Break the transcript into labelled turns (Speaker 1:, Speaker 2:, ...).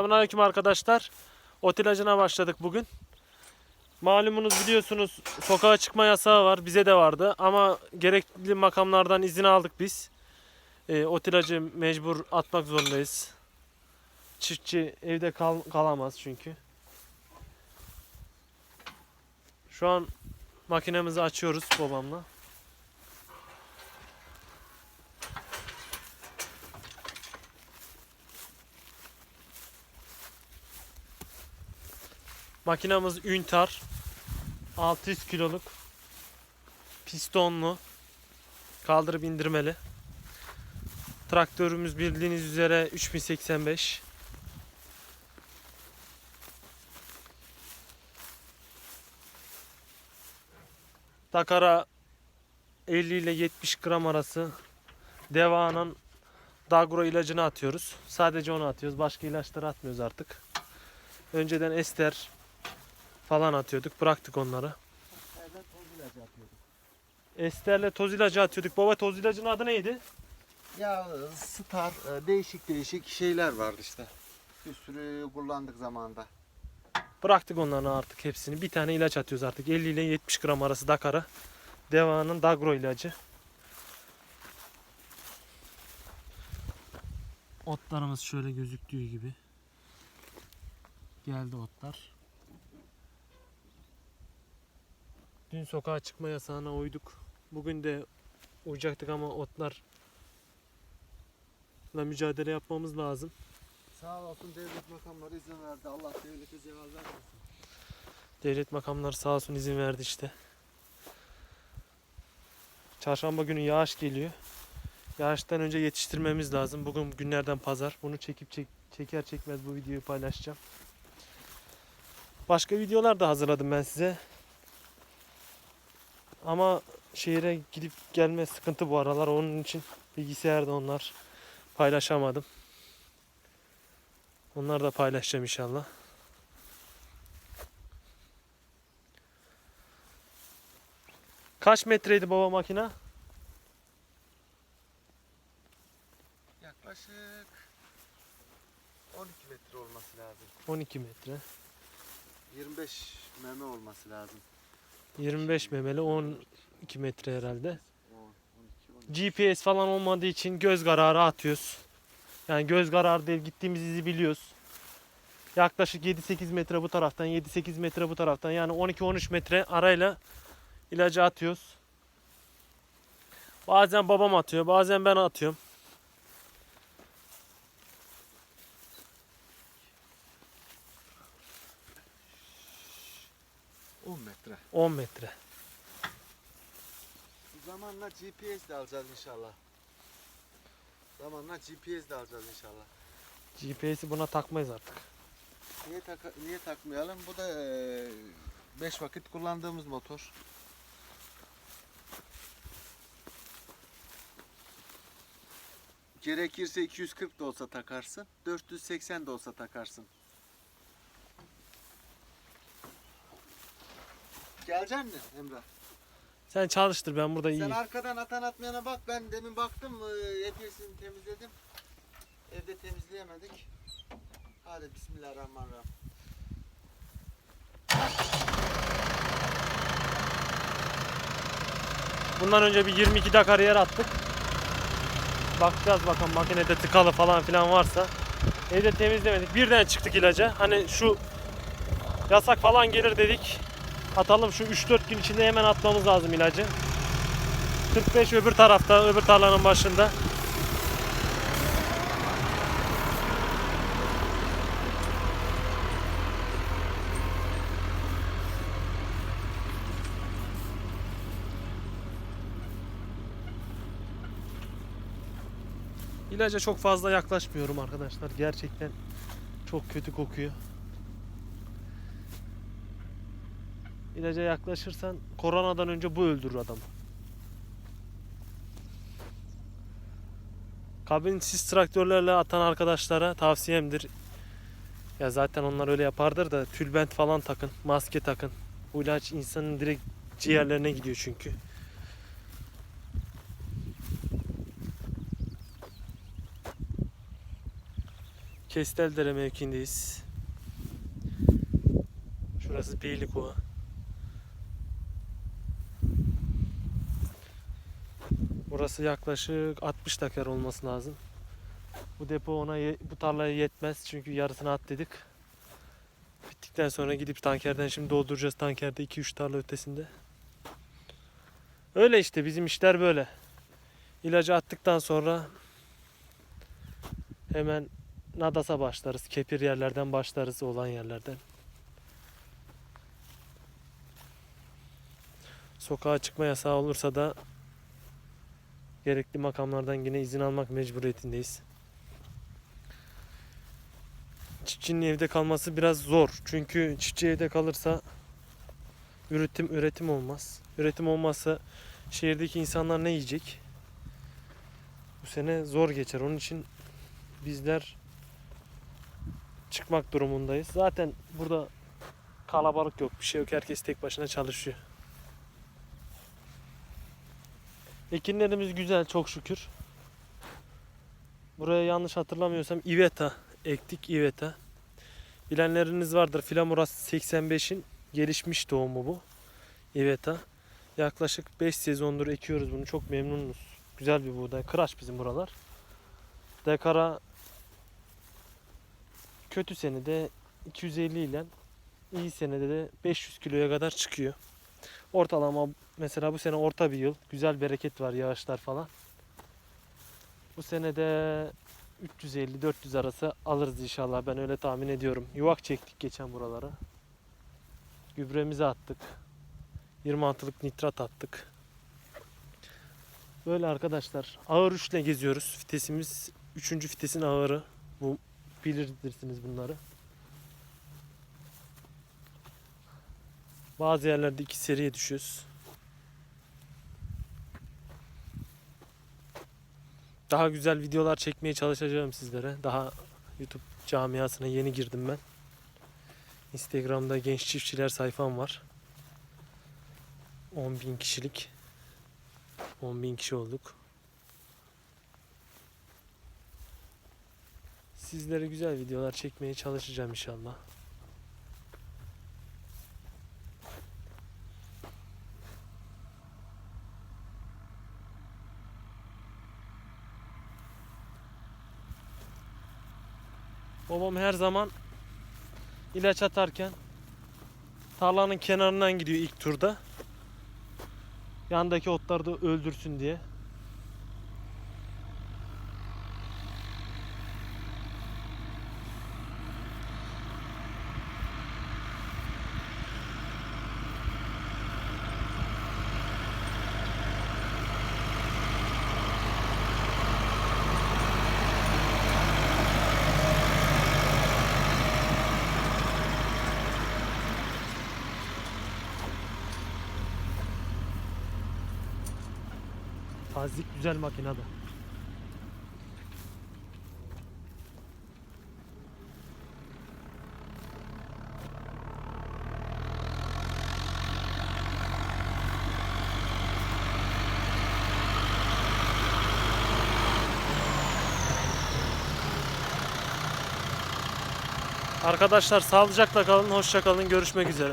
Speaker 1: Selamünaleyküm arkadaşlar. Ot ilacına başladık bugün. Malumunuz biliyorsunuz sokağa çıkma yasağı var. Bize de vardı ama gerekli makamlardan izin aldık biz. E, ot ilacı mecbur atmak zorundayız. Çiftçi evde kal- kalamaz çünkü. Şu an makinemizi açıyoruz babamla. Makinamız Üntar. 600 kiloluk. Pistonlu. Kaldırıp indirmeli. Traktörümüz bildiğiniz üzere 3085. Takara 50 ile 70 gram arası Deva'nın Dagro ilacını atıyoruz. Sadece onu atıyoruz. Başka ilaçları atmıyoruz artık. Önceden ester falan atıyorduk. Bıraktık onları.
Speaker 2: Evet, toz ilacı atıyorduk.
Speaker 1: Esterle toz ilacı atıyorduk. Baba toz ilacının adı neydi?
Speaker 2: Ya star, e, değişik değişik şeyler vardı işte. Bir sürü kullandık zamanında.
Speaker 1: Bıraktık onların artık hepsini. Bir tane ilaç atıyoruz artık. 50 ile 70 gram arası Dakar'a. Deva'nın Dagro ilacı. Otlarımız şöyle gözüktüğü gibi. Geldi otlar. Dün sokağa çıkma yasağına uyduk. Bugün de uyacaktık ama otlarla mücadele yapmamız lazım.
Speaker 2: Sağ olsun devlet makamları izin verdi. Allah devlete zeval vermesin.
Speaker 1: Devlet makamları sağ olsun izin verdi işte. Çarşamba günü yağış geliyor. Yağıştan önce yetiştirmemiz lazım. Bugün günlerden pazar. Bunu çekip çek, çeker çekmez bu videoyu paylaşacağım. Başka videolar da hazırladım ben size. Ama şehire gidip gelme sıkıntı bu aralar. Onun için bilgisayarda onlar paylaşamadım. Onları da paylaşacağım inşallah. Kaç metreydi baba makina?
Speaker 2: Yaklaşık 12 metre olması lazım.
Speaker 1: 12 metre.
Speaker 2: 25 meme olması lazım.
Speaker 1: 25 memeli 12 metre herhalde.
Speaker 2: 10, 12, 13.
Speaker 1: GPS falan olmadığı için göz kararı atıyoruz. Yani göz kararı değil gittiğimiz izi biliyoruz. Yaklaşık 7-8 metre bu taraftan 7-8 metre bu taraftan yani 12-13 metre arayla ilacı atıyoruz. Bazen babam atıyor bazen ben atıyorum.
Speaker 2: On metre.
Speaker 1: 10 metre.
Speaker 2: Zamanla GPS de alacağız inşallah. Zamanla GPS de alacağız inşallah.
Speaker 1: GPS'i buna takmayız artık.
Speaker 2: Niye, taka- niye takmayalım? Bu da 5 vakit kullandığımız motor. Gerekirse 240 da olsa takarsın, 480 de olsa takarsın. Gelecek misin Emrah?
Speaker 1: Sen çalıştır ben burada
Speaker 2: Sen
Speaker 1: iyiyim.
Speaker 2: arkadan atan atmayana bak. Ben demin baktım, e, hepsini temizledim. Evde temizleyemedik. Hadi bismillahirrahmanirrahim.
Speaker 1: Bundan önce bir 22 Dakar yer attık. Bakacağız bakalım makinede tıkalı falan filan varsa. Evde temizlemedik. Birden çıktık ilaca. Hani şu yasak falan gelir dedik. Atalım şu 3-4 gün içinde hemen atmamız lazım ilacı. 45 öbür tarafta, öbür tarlanın başında. İlaca çok fazla yaklaşmıyorum arkadaşlar. Gerçekten çok kötü kokuyor. İlaca yaklaşırsan koronadan önce bu öldürür adamı. Kabinsiz traktörlerle atan arkadaşlara tavsiyemdir. Ya zaten onlar öyle yapardır da tülbent falan takın, maske takın. Bu ilaç insanın direkt ciğerlerine gidiyor çünkü. Kesteldere mevkiindeyiz. Şurası Beylikova. Burası yaklaşık 60 dakika olması lazım. Bu depo ona bu tarlaya yetmez çünkü yarısını at dedik. Bittikten sonra gidip tankerden şimdi dolduracağız tankerde 2-3 tarla ötesinde. Öyle işte bizim işler böyle. İlacı attıktan sonra hemen Nadas'a başlarız. Kepir yerlerden başlarız olan yerlerden. Sokağa çıkma yasağı olursa da gerekli makamlardan yine izin almak mecburiyetindeyiz. Çiftçinin evde kalması biraz zor. Çünkü çiftçi evde kalırsa üretim üretim olmaz. Üretim olmazsa şehirdeki insanlar ne yiyecek? Bu sene zor geçer. Onun için bizler çıkmak durumundayız. Zaten burada kalabalık yok, bir şey yok. Herkes tek başına çalışıyor. Ekinlerimiz güzel çok şükür. Buraya yanlış hatırlamıyorsam Iveta ektik Iveta. Bilenleriniz vardır. Flamuras 85'in gelişmiş doğumu bu. Iveta. Yaklaşık 5 sezondur ekiyoruz bunu. Çok memnunuz. Güzel bir buğday. Kıraç bizim buralar. Dekara kötü senede 250 ile iyi senede de 500 kiloya kadar çıkıyor. Ortalama mesela bu sene orta bir yıl. Güzel bereket var yağışlar falan. Bu sene de 350-400 arası alırız inşallah. Ben öyle tahmin ediyorum. Yuvak çektik geçen buralara. Gübremizi attık. 26'lık nitrat attık. Böyle arkadaşlar. Ağır üçle geziyoruz. Fitesimiz 3. fitesin ağırı. Bu bilirsiniz bunları. Bazı yerlerde iki seriye düşüyoruz. Daha güzel videolar çekmeye çalışacağım sizlere. Daha YouTube camiasına yeni girdim ben. Instagram'da genç çiftçiler sayfam var. 10.000 kişilik. 10.000 kişi olduk. Sizlere güzel videolar çekmeye çalışacağım inşallah. Babam her zaman ilaç atarken tarlanın kenarından gidiyor ilk turda. Yandaki otları da öldürsün diye. Tazik güzel makinede. Arkadaşlar sağlıcakla kalın, hoşça kalın, görüşmek üzere.